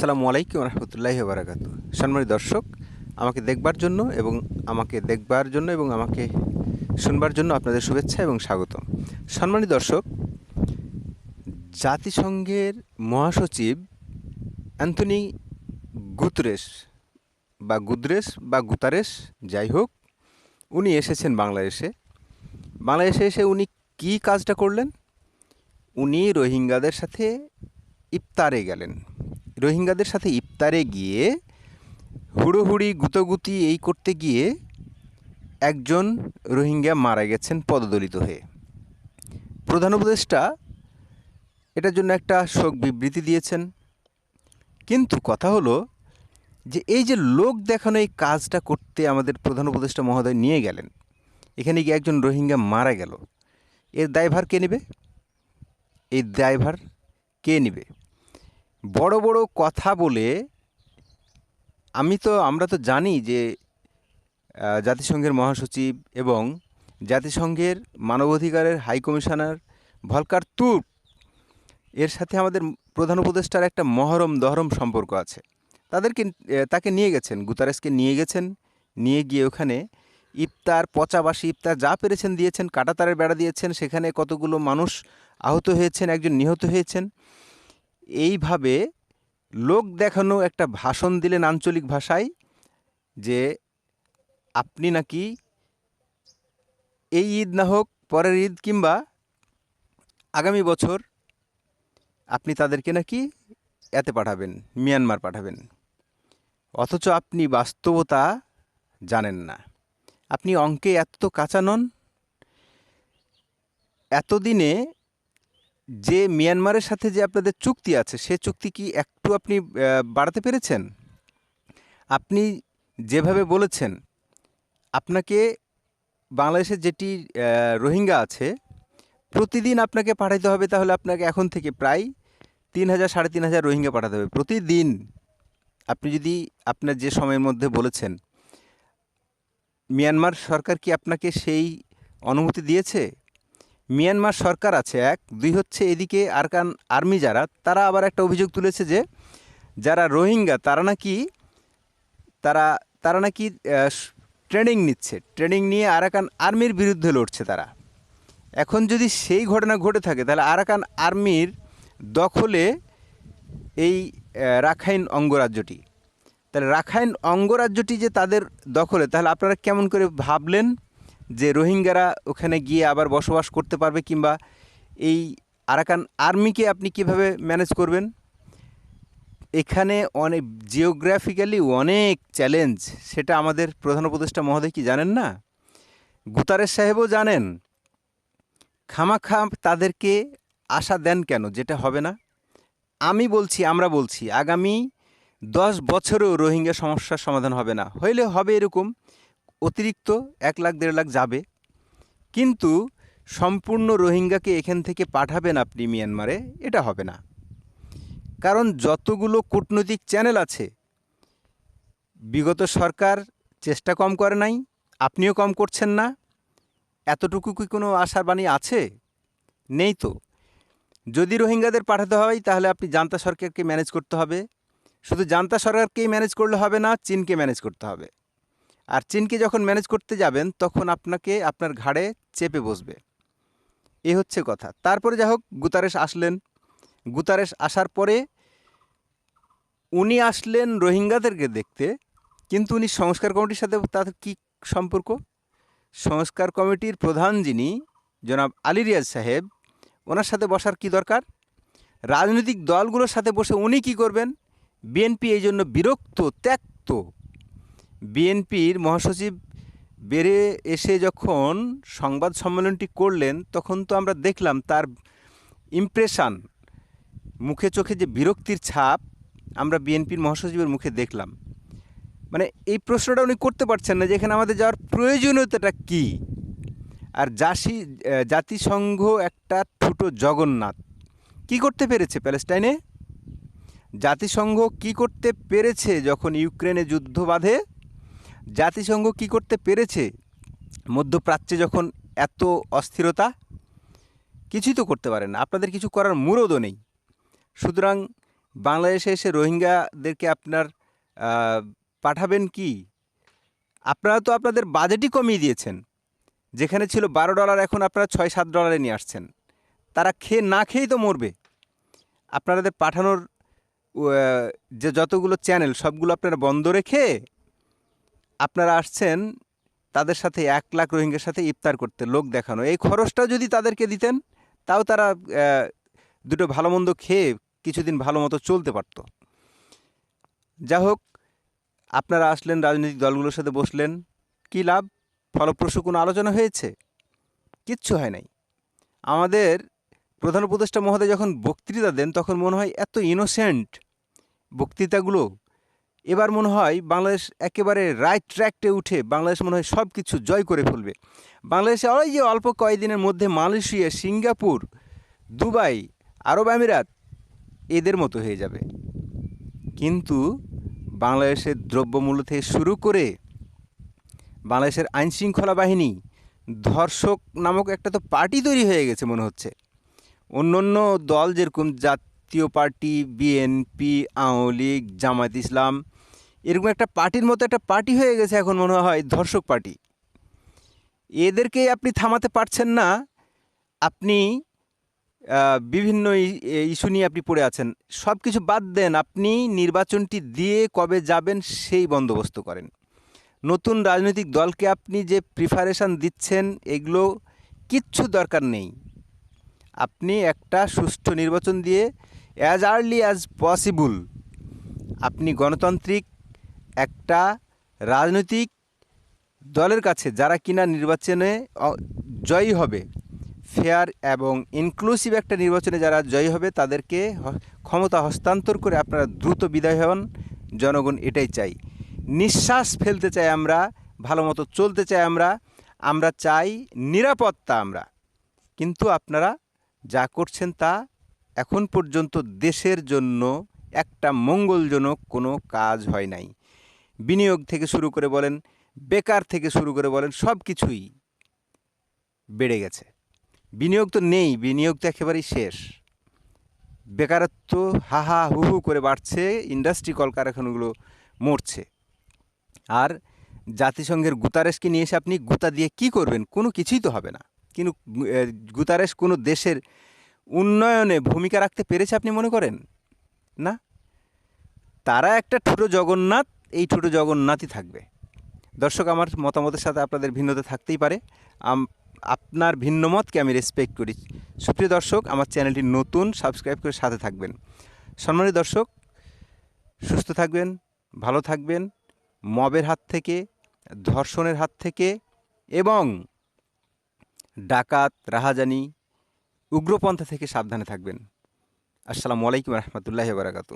আসসালামু আলাইকুম রহমতুল্লাহ বারাকাতু সম্মানিত দর্শক, আমাকে দেখবার জন্য এবং আমাকে দেখবার জন্য এবং আমাকে শুনবার জন্য আপনাদের শুভেচ্ছা এবং স্বাগতম। সম্মানিত দর্শক, জাতিসংঘের মহাসচিব অ্যান্থনি গুতরেস বা গুদরেস বা গুতারেস যাই হোক, উনি এসেছেন বাংলাদেশে। বাংলাদেশে এসে উনি কী কাজটা করলেন? উনি রোহিঙ্গাদের সাথে ইফতারে গেলেন। রোহিঙ্গাদের সাথে ইফতারে গিয়ে হুড়োহুড়ি, গুতোগুতি এই করতে গিয়ে একজন রোহিঙ্গা মারা গেছেন পদদলিত হয়ে। প্রধান উপদেষ্টা এটার জন্য একটা শোক বিবৃতি দিয়েছেন। কিন্তু কথা হলো যে এই যে লোক দেখানো এই কাজটা করতে আমাদের প্রধান উপদেষ্টা মহোদয় নিয়ে গেলেন, এখানে গিয়ে একজন রোহিঙ্গা মারা গেল, এর দায়ভার কে নেবে? এই দায়ভার কে নেবে? বড় বড় কথা বলে আমি তো, আমরা তো জানি যে জাতিসংঘের মহাসচিব এবং জাতিসংঘের মানবাধিকারের হাই কমিশনার ভলকার তুর্ক, এর সাথে আমাদের প্রধান উপদেষ্টার একটা মহরম দহরম সম্পর্ক আছে। তাদেরকে তাকে নিয়ে গেছেন গুতারেসকে নিয়ে গেছেন, নিয়ে গিয়ে ওখানে ইফতার, পচাবাসি ইফতার যা পেরেছেন দিয়েছেন, কাটাতারের বেড়া দিয়েছেন, সেখানে কতগুলো মানুষ আহত হয়েছেন, একজন নিহত হয়েছেন। এইভাবে লোক দেখানো একটা ভাষণ দিলেন আঞ্চলিক ভাষায় যে আপনি নাকি এই ঈদ না হোক, পরের ঈদ কিংবা আগামী বছর আপনি তাদেরকে নাকি এতে পাঠাবেন, মিয়ানমার পাঠাবেন। অথচ আপনি বাস্তবতা জানেন না। আপনি অঙ্কে এত কাঁচা নন, এতদিনে যে মিয়ানমারের সাথে যে আপনাদের চুক্তি আছে, সে চুক্তি কি একটু আপনি বাড়াতে পেরেছেন? আপনি যেভাবে বলেছেন, আপনাকে বাংলাদেশের যেটি রোহিঙ্গা আছে, প্রতিদিন আপনাকে পাঠাইতে হবে তাহলে আপনাকে এখন থেকে প্রায় তিন হাজার, সাড়ে তিন হাজার রোহিঙ্গা পাঠাতে হবে প্রতিদিন। আপনি যদি আপনার যে সময়ের মধ্যে বলেছেন, মিয়ানমার সরকার কি আপনাকে সেই অনুমতি দিয়েছে? মিয়ানমার সরকার আছে এক, দুই হচ্ছে এদিকে আরকান আর্মি যারা, তারা আবার একটা অভিযোগ তুলেছে যে যারা রোহিঙ্গা, তারা নাকি, তারা তারা নাকি ট্রেনিং নিচ্ছে, ট্রেনিং নিয়ে আরাকান আর্মির বিরুদ্ধে লড়ছে তারা। এখন যদি সেই ঘটনা ঘটে থাকে, তাহলে আরাকান আর্মির দখলে এই রাখাইন অঙ্গরাজ্যটি। তাহলে রাখাইন অঙ্গরাজ্যটি যে তাদের দখলে, তাহলে আপনারা কেমন করে ভাবলেন? যে রোহিঙ্গারা ওখানে গিয়ে আবার বসবাস করতে পারবে কিংবা এই আরাকান আর্মিকে আপনি কীভাবে ম্যানেজ করবেন? এখানে অনেক জিওগ্রাফিক্যালি অনেক চ্যালেঞ্জ সেটা আমাদের প্রধান উপদেষ্টা মহোদয় কি জানেন না? গুতারের সাহেবও জানেন। খামাখা তাদেরকে আশা দেন কেন? যেটা হবে না। আমি বলছি, আমরা বলছি, আগামী দশ বছরেও রোহিঙ্গা সমস্যার সমাধান হবে না। হইলে হবে এরকম অতিরিক্ত এক লাখ, দেড় লাখ যাবে। কিন্তু সম্পূর্ণ রোহিঙ্গাকে এখান থেকে পাঠাবেন আপনি মিয়ানমারে, এটা হবে না। কারণ যতগুলো কূটনৈতিক চ্যানেল আছে, বিগত সরকার চেষ্টা কম করে নাই, আপনিও কম করছেন না। এতটুকু কি কোনো আশার বাণী আছে? নেই তো। যদি রোহিঙ্গাদের পাঠাতে হয়, তাহলে আপনি জান্তা সরকারকে ম্যানেজ করতে হবে। শুধু জান্তা সরকারকেই ম্যানেজ করলে হবে না, চীনকে ম্যানেজ করতে হবে। আর চীনকে যখন ম্যানেজ করতে যাবেন, তখন আপনাকে আপনার ঘাড়ে চেপে বসবে। এ হচ্ছে কথা। তারপরে যা হোক, গুতারেশ আসলেন। গুতারেশ আসার পরে উনি আসলেন রোহিঙ্গাদেরকে দেখতে, কিন্তু উনি সংস্কার কমিটির সাথে তাদের কী সম্পর্ক? সংস্কার কমিটির প্রধান যিনি, জনাব আলী রিয়াজ সাহেব, ওনার সাথে বসার কি দরকার? রাজনৈতিক দলগুলোর সাথে বসে উনি কি করবেন? বিএনপি এই জন্য বিরক্ত, ত্যক্ত বিএনপির মহাসচিব বেড়ে এসে যখন সংবাদ সম্মেলনটি করলেন, তখন তো আমরা দেখলাম তার ইমপ্রেশান মুখে চোখে যে বিরক্তির ছাপ আমরা বিএনপির মহাসচিবের মুখে দেখলাম। মানে এই প্রশ্নটা উনি করতে পারছেন না যে এখানে আমাদের যাওয়ার প্রয়োজনীয়তাটা কী? আর জাসি জাতিসংঘ একটা ছোটো জগন্নাথ, কি করতে পেরেছে প্যালেস্টাইনে? জাতিসংঘ কি করতে পেরেছে যখন ইউক্রেনে যুদ্ধ বাঁধে? জাতিসংঘ কি করতে পেরেছে? মধ্যপ্রাচ্যে যখন এত অস্থিরতা, কিছুই তো করতে পারে না। আপনাদের কিছু করার মুরদও নেই। সুতরাং বাংলাদেশে এসে রোহিঙ্গাদেরকে আপনার পাঠাবেন কি? আপনারা তো আপনাদের বাজেটই কমিয়ে দিয়েছেন। যেখানে ছিল বারো ডলার, এখন আপনারা ছয় সাত ডলারে নিয়ে আসছেন। তারা খেয়ে না খেয়েই তো মরবে। আপনাদের পাঠানোর যে যতগুলো চ্যানেল সবগুলো আপনারা বন্ধ রেখে আপনারা আসছেন, তাদের সাথে এক লাখ রোহিঙ্গার সাথে ইফতার করতে, লোক দেখানো, এই খরচটাও যদি তাদেরকে দিতেন, তাও তারা দুটো ভালো মন্দ খেয়ে কিছুদিন ভালো মতো চলতে পারত। যা হোক, আপনারা আসলেন, রাজনৈতিক দলগুলোর সাথে বসলেন, কী লাভ? ফলপ্রসূ কোনো আলোচনা হয়েছে? কিচ্ছু হয় নাই। আমাদের প্রধান উপদেষ্টা মহোদয় যখন বক্তৃতা দেন, তখন মনে হয় এত ইনোসেন্ট বক্তৃতাগুলো এবার মনে হয় বাংলাদেশ একেবারে রাইট ট্র্যাকটে উঠে বাংলাদেশ মনে হয় সব কিছু জয় করে ফেলবে। বাংলাদেশে ওই যে অল্প কয়েকদিনের মধ্যে মালয়েশিয়া, সিঙ্গাপুর, দুবাই, আরব আমিরাত এদের মতো হয়ে যাবে। কিন্তু বাংলাদেশের দ্রব্যমূল্য থেকে শুরু করে বাংলাদেশের আইনশৃঙ্খলা বাহিনী, ধর্ষক নামক একটা তো পার্টি তৈরি হয়ে গেছে মনে হচ্ছে। অন্য অন্য দল যেরকম Jatiya party, BNP, Awami league, Jamaat Islam এরকম একটা পার্টির মতো একটা পার্টি হয়ে গেছে এখন মনে হয় ধর্ষক পার্টি। এদেরকেই আপনি থামাতে পারছেন না। আপনি বিভিন্ন ইস্যু নিয়ে আপনি পড়ে আছেন। সব কিছু বাদ দেন, আপনি নির্বাচনটি দিয়ে কবে যাবেন সেই বন্দোবস্ত করেন। নতুন রাজনৈতিক দলকে আপনি যে প্রিফারেশান দিচ্ছেন, এগুলো কিচ্ছু দরকার নেই। আপনি একটা সুষ্ঠু নির্বাচন দিয়ে অ্যাজ আর্লি অ্যাজ পসিবল আপনি গণতান্ত্রিক একটা রাজনৈতিক দলের কাছে যারা কিনা নির্বাচনে জয়ী হবে ফেয়ার এবং ইনক্লুসিভ একটা নির্বাচনে যারা জয়ী হবে, তাদেরকে ক্ষমতা হস্তান্তর করে আপনারা দ্রুত বিদায় হন। জনগণ এটাই চাই। নিঃশ্বাস ফেলতে চাই আমরা, ভালো মতো চলতে চাই আমরা আমরা চাই নিরাপত্তা আমরা। কিন্তু আপনারা যা করছেন তা এখন পর্যন্ত দেশের জন্য একটা মঙ্গলজনক কোনো কাজ হয় নাই। বিনিয়োগ থেকে শুরু করে বলেন, বেকার থেকে শুরু করে বলেন, সব কিছুই বেড়ে গেছে। বিনিয়োগ তো নেই, বিনিয়োগ তো একেবারেই শেষ। বেকারত্ব হা হা হু করে বাড়ছে, ইন্ডাস্ট্রি কলকারখানাগুলো মরছে। আর জাতিসংঘের গুতারেশকে নিয়ে এসে আপনি গুতা দিয়ে কি করবেন? কোনো কিছুই তো হবে না। কিন্তু গুতারেশ কোনো দেশের উন্নয়নে ভূমিকা রাখতে পেরেছে আপনি মনে করেন? না? তারা একটা ছোটো জগন্নাথ এই ছোটো জগন্নাথই থাকবে। দর্শক, আমার মতামতের সাথে আপনাদের ভিন্নতা থাকতেই পারে। আপনার ভিন্ন মতকে আমি রেসপেক্ট করি। সুপ্রিয় দর্শক, আমার চ্যানেলটি নতুন সাবস্ক্রাইব করে সাথে থাকবেন। সম্মানিত দর্শক, সুস্থ থাকবেন, ভালো থাকবেন, মবের হাত থেকে, ধর্ষণের হাত থেকে এবং ডাকাত, রাহাজানি, উগ্রপন্থা থেকে সাবধানে থাকবেন। আসসালামু আলাইকুম রহমতুল্লাহ বারাকাতু